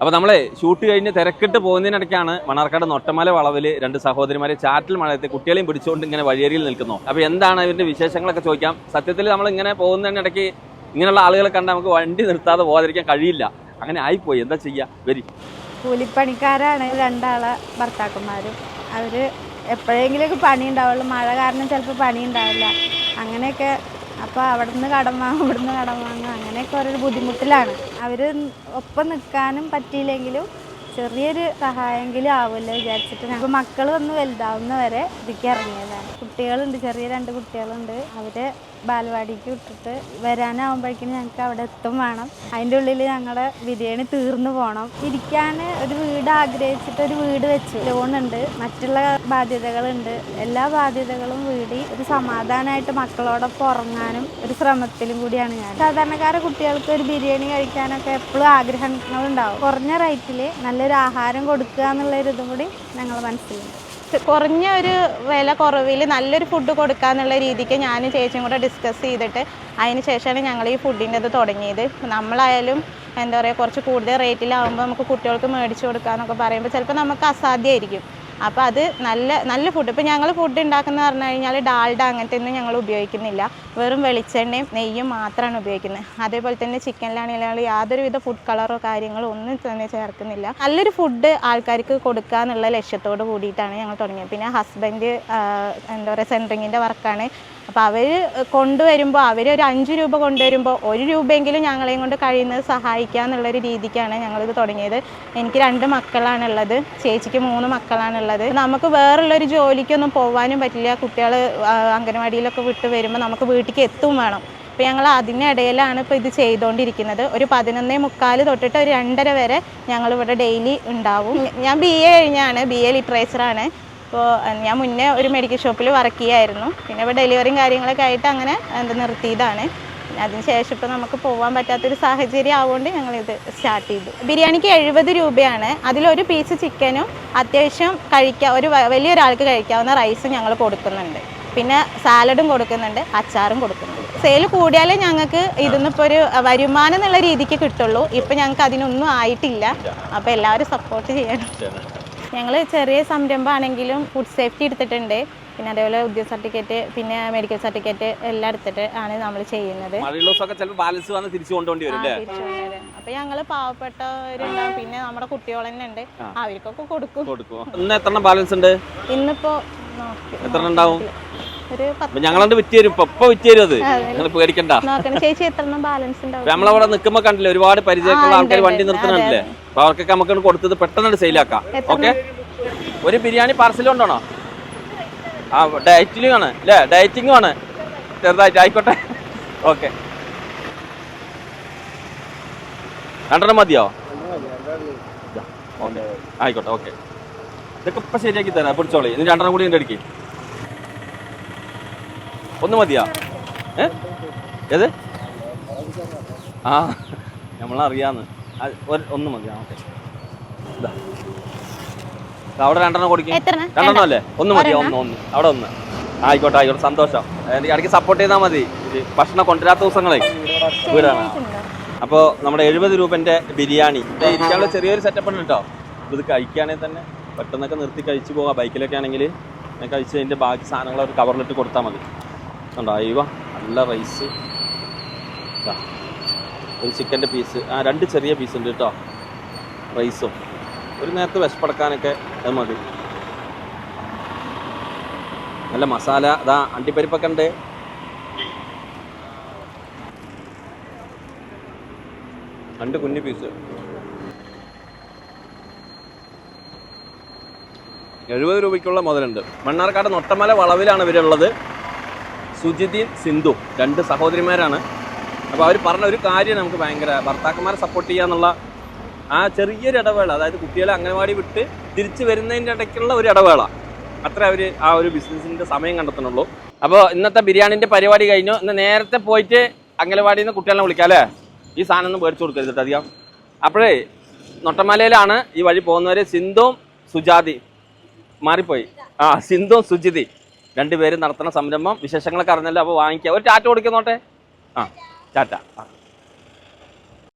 അപ്പോൾ നമ്മളെ ഷൂട്ട് കഴിഞ്ഞ് തിരക്കിട്ട് പോകുന്നതിനിടയ്ക്കാണ് മണ്ണാർക്കാട് നൊട്ടമല വളവിൽ രണ്ട് സഹോദരിമാരെ ചാറ്റിൽ മഴയത്തെ കുട്ടികളെയും പിടിച്ചുകൊണ്ട് ഇങ്ങനെ വഴിയരിയിൽ നിൽക്കുന്നു. അപ്പോൾ എന്താണ് ഇവരുടെ വിശേഷങ്ങളൊക്കെ ചോദിക്കാം. സത്യത്തിൽ നമ്മൾ ഇങ്ങനെ പോകുന്നതിനിടയ്ക്ക് ഇങ്ങനെയുള്ള ആളുകളെ കണ്ടാൽ നമുക്ക് വണ്ടി നിർത്താതെ പോകാതിരിക്കാൻ കഴിയില്ല. അങ്ങനെ ആയിപ്പോയി. എന്താ ചെയ്യുക വരി. കൂലിപ്പണിക്കാരാണ് രണ്ടാളെ ഭർത്താക്കന്മാരും. അവർ എപ്പോഴെങ്കിലും പണി ഉണ്ടാവുള്ളൂ. മഴ കാരണം ചിലപ്പോൾ പണി ഉണ്ടാവില്ല. അങ്ങനെയൊക്കെ അപ്പോൾ അവിടെ നിന്ന് കടം വാങ്ങും ഇവിടെ നിന്ന് കടം വാങ്ങും. അങ്ങനെയൊക്കെ ഓരോ ബുദ്ധിമുട്ടിലാണ്. അവർ ഒപ്പം നിൽക്കാനും പറ്റിയില്ലെങ്കിലും ചെറിയൊരു സഹായമെങ്കിലും ആവുമല്ലോ വിചാരിച്ചിട്ട് അപ്പോൾ മക്കൾ ഒന്ന് വലുതാവുന്ന വരെ ഇതിലേക്ക് ഇറങ്ങിയതാണ്. കുട്ടികളുണ്ട് ചെറിയ രണ്ട് കുട്ടികളുണ്ട്. അവരെ ബാലവാടിക്ക് വിട്ടിട്ട് വരാനാവുമ്പോഴേക്കും ഞങ്ങൾക്ക് അവിടെ എത്തും വേണം. അതിന്റെ ഉള്ളിൽ ഞങ്ങളുടെ ബിരിയാണി തീർന്നു പോകണം ഇരിക്കാൻ ഒരു വീട് ആഗ്രഹിച്ചിട്ട് ഒരു വീട് വെച്ചു ലോണുണ്ട്. മറ്റുള്ള ബാധ്യതകളുണ്ട്. എല്ലാ ബാധ്യതകളും വീടി ഒരു സമാധാനമായിട്ട് മക്കളോടൊപ്പം ഉറങ്ങാനും ഒരു ശ്രമത്തിലും കൂടിയാണ് ഞാൻ. സാധാരണക്കാരെ കുട്ടികൾക്ക് ഒരു ബിരിയാണി കഴിക്കാനൊക്കെ എപ്പോഴും ആഗ്രഹങ്ങളുണ്ടാവും. കുറഞ്ഞ റേറ്റിൽ നല്ലൊരു ആഹാരം കൊടുക്കുക എന്നുള്ള ഒരു ഇതും കൂടി ഞങ്ങൾ മനസ്സിലുണ്ട്. കുറഞ്ഞ ഒരു വില കുറവിൽ നല്ലൊരു ഫുഡ് കൊടുക്കാന്നുള്ള രീതിക്ക് ഞാനും ചേച്ചിയും കൂടെ ഡിസ്കസ് ചെയ്തിട്ട് അതിന് ശേഷമാണ് ഞങ്ങൾ ഈ ഫുഡിന്റെ ഇത് തുടങ്ങിയത്. നമ്മളായാലും എന്താ പറയുക കുറച്ച് കൂടുതൽ റേറ്റിലാവുമ്പോൾ നമുക്ക് കുട്ടികൾക്ക് മേടിച്ചു കൊടുക്കാന്നൊക്കെ പറയുമ്പോൾ ചിലപ്പോൾ നമുക്ക് അസാധ്യമായിരിക്കും അപ്പോൾ അത് നല്ല നല്ല ഫുഡ് ഇപ്പോൾ ഞങ്ങൾ ഫുഡ് ഉണ്ടാക്കുന്ന പറഞ്ഞു കഴിഞ്ഞാൽ ഡാൽഡ അങ്ങനത്തെ ഒന്നും ഞങ്ങൾ ഉപയോഗിക്കുന്നില്ല. വെറും വെളിച്ചെണ്ണയും നെയ്യും മാത്രമാണ് ഉപയോഗിക്കുന്നത് അതേപോലെ തന്നെ ചിക്കനിലാണെങ്കിൽ ഞങ്ങൾ യാതൊരുവിധ ഫുഡ് കളറോ കാര്യങ്ങളോ ഒന്നും തന്നെ ചേർക്കുന്നില്ല. നല്ലൊരു ഫുഡ് ആൾക്കാർക്ക് കൊടുക്കുക എന്നുള്ള ലക്ഷ്യത്തോട് കൂടിയിട്ടാണ് ഞങ്ങൾ തുടങ്ങിയത്. പിന്നെ ഹസ്ബൻഡ് എന്താ പറയുക സെൻട്രിങ്ങിന്റെ വർക്കാണ്. അപ്പോൾ അവർ കൊണ്ടുവരുമ്പോൾ അവർ ഒരു അഞ്ച് രൂപ കൊണ്ടുവരുമ്പോൾ ഒരു രൂപയെങ്കിലും ഞങ്ങളെയും കൊണ്ട് കഴിയുന്നത് സഹായിക്കുക എന്നുള്ളൊരു രീതിക്കാണ് ഞങ്ങളിത് തുടങ്ങിയത്. എനിക്ക് രണ്ട് മക്കളാണുള്ളത്. ചേച്ചിക്ക് മൂന്ന് മക്കളാണുള്ളത്. നമുക്ക് വേറുള്ള ഒരു ജോലിക്കൊന്നും പോകാനും പറ്റില്ല. കുട്ടികൾ അംഗനവാടിയിലൊക്കെ വിട്ട് വരുമ്പോൾ നമുക്ക് വീട്ടിലേക്ക് എത്തും വേണം. അപ്പോൾ ഞങ്ങൾ അതിനിടയിലാണ് ഇപ്പോൾ ഇത് ചെയ്തുകൊണ്ടിരിക്കുന്നത് ഒരു പതിനൊന്നേ മുക്കാൽ തൊട്ടിട്ട് ഒരു രണ്ടര വരെ ഞങ്ങൾ ഇവിടെ ഡെയിലി ഉണ്ടാവും. ഞാൻ ബി എ കഴിഞ്ഞാണ്. ബി എ ലിറ്ററേച്ചറാണ് അപ്പോൾ ഞാൻ മുന്നേ ഒരു മെഡിക്കൽ ഷോപ്പിൽ വർക്ക് ചെയ്യായിരുന്നു. പിന്നെ ഇപ്പോൾ ഡെലിവറിയും കാര്യങ്ങളൊക്കെ ആയിട്ട് അങ്ങനെ എന്താ നിർത്തിയതാണ്. പിന്നെ അതിന് ശേഷം ഇപ്പോൾ നമുക്ക് പോകാൻ പറ്റാത്തൊരു സാഹചര്യം ആവുകൊണ്ട് ഇത് സ്റ്റാർട്ട് ചെയ്തു. ബിരിയാണിക്ക് എഴുപത് രൂപയാണ്. അതിലൊരു പീസ് ചിക്കനും അത്യാവശ്യം കഴിക്കാൻ ഒരു വലിയൊരാൾക്ക് കഴിക്കാവുന്ന റൈസും ഞങ്ങൾ കൊടുക്കുന്നുണ്ട്. പിന്നെ സാലഡും കൊടുക്കുന്നുണ്ട് അച്ചാറും കൊടുക്കുന്നുണ്ട്. സെയിൽ കൂടിയാലേ ഞങ്ങൾക്ക് ഇതിന്നിപ്പോൾ ഒരു വരുമാനം എന്നുള്ള രീതിക്ക് കിട്ടുള്ളൂ. ഇപ്പം ഞങ്ങൾക്ക് അതിനൊന്നും ആയിട്ടില്ല. അപ്പോൾ എല്ലാവരും സപ്പോർട്ട് ചെയ്യണം. ഞങ്ങൾ ചെറിയ സംരംഭമാണെങ്കിലും ഫുഡ് സേഫ്റ്റി എടുത്തിട്ടുണ്ട്. പിന്നെ അതേപോലെ ഉദ്യോഗ സർട്ടിഫിക്കറ്റ് പിന്നെ മെഡിക്കൽ സർട്ടിഫിക്കറ്റ് എല്ലാം എടുത്തിട്ട് ആണ് നമ്മൾ ചെയ്യുന്നത്. മഴയുള്ള ദിവസമൊക്കെ ചിലപ്പോൾ ബാലൻസ് വന്ന് തിരിച്ചു കൊണ്ടുപോകേണ്ടി വരും അല്ലേ? അപ്പൊ ഞങ്ങൾ പാവപ്പെട്ടവരുണ്ടാവും. പിന്നെ നമ്മുടെ കുട്ടികൾ തന്നെ ഉണ്ട്. അവർക്കൊക്കെ കൊടുക്കും. കൊടുക്കും. ഇന്ന് എത്ര ബാലൻസ് ഉണ്ട്? ഇന്നിപ്പോ എത്ര ഉണ്ടാവും? ഞങ്ങളണ്ട് വിറ്റ് തരും ഇപ്പൊ ഇപ്പൊ വിറ്റ് തരും അത്. നിങ്ങൾ പേടിക്കണ്ട. ചേച്ചി എത്ര ബാലൻസ് ഉണ്ടാവും? നമ്മളവിടെ നിൽക്കുമ്പോ കണ്ടില്ലേ ഒരുപാട് പരിചയമുള്ള ആൾക്കാർ വണ്ടി. നിർത്തുന്നുണ്ടല്ലേ? അപ്പൊ അവർക്കൊക്കെ നമുക്ക് കൊടുത്തത് പെട്ടെന്ന് സെയിലാക്കാം ഓക്കെ ഒരു ബിരിയാണി പാർസൽ കൊണ്ടാണോ ആ ഡയറ്റിലും ആണ് അല്ലേ ഡയറ്റിങ്ങും ആണ് ചെറുതായിട്ട് ആയിക്കോട്ടെ. ഓക്കെ. രണ്ടെണ്ണം മതിയോ? ഓക്കെ. ആയിക്കോട്ടെ ഓക്കെ. ഇതൊക്കെ ഇപ്പം ശരിയാക്കി തരാം. പിടിച്ചോളി. ഇനി രണ്ടെണ്ണം കൂടി എന്റെ അടുക്കി. ഒന്ന് മതിയോ? ഏത്? ആ നമ്മളറിയാന്ന്. ഒന്ന് മതിയാ? ഓക്കെ. ഇതാ. അവിടെ രണ്ടെണ്ണം കൊടുക്കും. രണ്ടെണ്ണം അല്ലേ? ഒന്ന് മതി. ഒന്ന് ഒന്ന്. അവിടെ ഒന്ന്. ആയിക്കോട്ടെ ആയിക്കോട്ടെ. സന്തോഷം. ഇടയ്ക്ക് സപ്പോർട്ട് ചെയ്താൽ മതി. ഭക്ഷണം കൊണ്ടുവരാത്ത ദിവസങ്ങളെ. വീടാണ്. അപ്പോൾ നമ്മുടെ എഴുപത് രൂപന്റെ ബിരിയാണി. ഇരിക്കാനുള്ള ചെറിയൊരു സെറ്റപ്പ് ഉണ്ട് കേട്ടോ ഇത് കഴിക്കുകയാണെങ്കിൽ തന്നെ പെട്ടെന്നൊക്കെ നിർത്തി കഴിച്ചു പോകാം. ബൈക്കിലൊക്കെ ആണെങ്കിൽ ഞാൻ കഴിച്ച് അതിന്റെ ബാക്കി സാധനങ്ങൾ ഒരു കവറിലിട്ട് കൊടുത്താൽ മതി. ഉണ്ടോ അയ്യോ നല്ല റൈസ് ഒരു ചിക്കന്റെ പീസ് ആ രണ്ട് ചെറിയ പീസ് ഉണ്ട് കേട്ടോ റൈസും ഒരു നേരത്തെ വിശപ്പടക്കാനൊക്കെ അത് മതി. നല്ല മസാല അതാ അണ്ടിപ്പരിപ്പൊക്കെ ഉണ്ട്. രണ്ട് കുഞ്ഞു പീസ് എഴുപത് രൂപയ്ക്കുള്ള മുതലുണ്ട്. മണ്ണാർക്കാട് നൊട്ടമല വളവിലാണ് ഇവരുള്ളത് സുജിതീൻ സിന്ധു രണ്ട് സഹോദരിമാരാണ്. അപ്പോൾ അവർ പറഞ്ഞ ഒരു കാര്യം നമുക്ക് ഭയങ്കര ഭർത്താക്കന്മാരെ സപ്പോർട്ട് ചെയ്യുക എന്നുള്ള ആ ചെറിയൊരു ഇടവേള അതായത് കുട്ടികളെ അംഗനവാടി വിട്ട് തിരിച്ചു വരുന്നതിന്റെ ഇടയ്ക്കുള്ള ഒരു ഇടവേള. അത്ര അവർ ആ ഒരു ബിസിനസ്സിന്റെ സമയം കണ്ടെത്തണുള്ളൂ അപ്പോൾ ഇന്നത്തെ ബിരിയാണിന്റെ പരിപാടി കഴിഞ്ഞു. ഇന്ന് നേരത്തെ പോയിട്ട് അംഗനവാടിയിൽ നിന്ന് കുട്ടികളെ വിളിക്കാം അല്ലേ? ഈ സാധനം ഒന്നും മേടിച്ചു കൊടുക്കരുത് അധികം. അപ്പോഴേ നൊട്ടമലയിലാണ് ഈ വഴി പോകുന്നവർ സിന്ധുവും സുജാതി. മാറിപ്പോയി. ആ സിന്ധുവും സുജിതി. രണ്ടുപേരും നടത്തുന്ന സംരംഭം വിശേഷങ്ങളൊക്കെ അറിഞ്ഞല്ലോ അപ്പോൾ വാങ്ങിക്കുക ഒരു ടാറ്റ കൊടുക്കുന്നോട്ടെ ആ ടാറ്റ. ആ.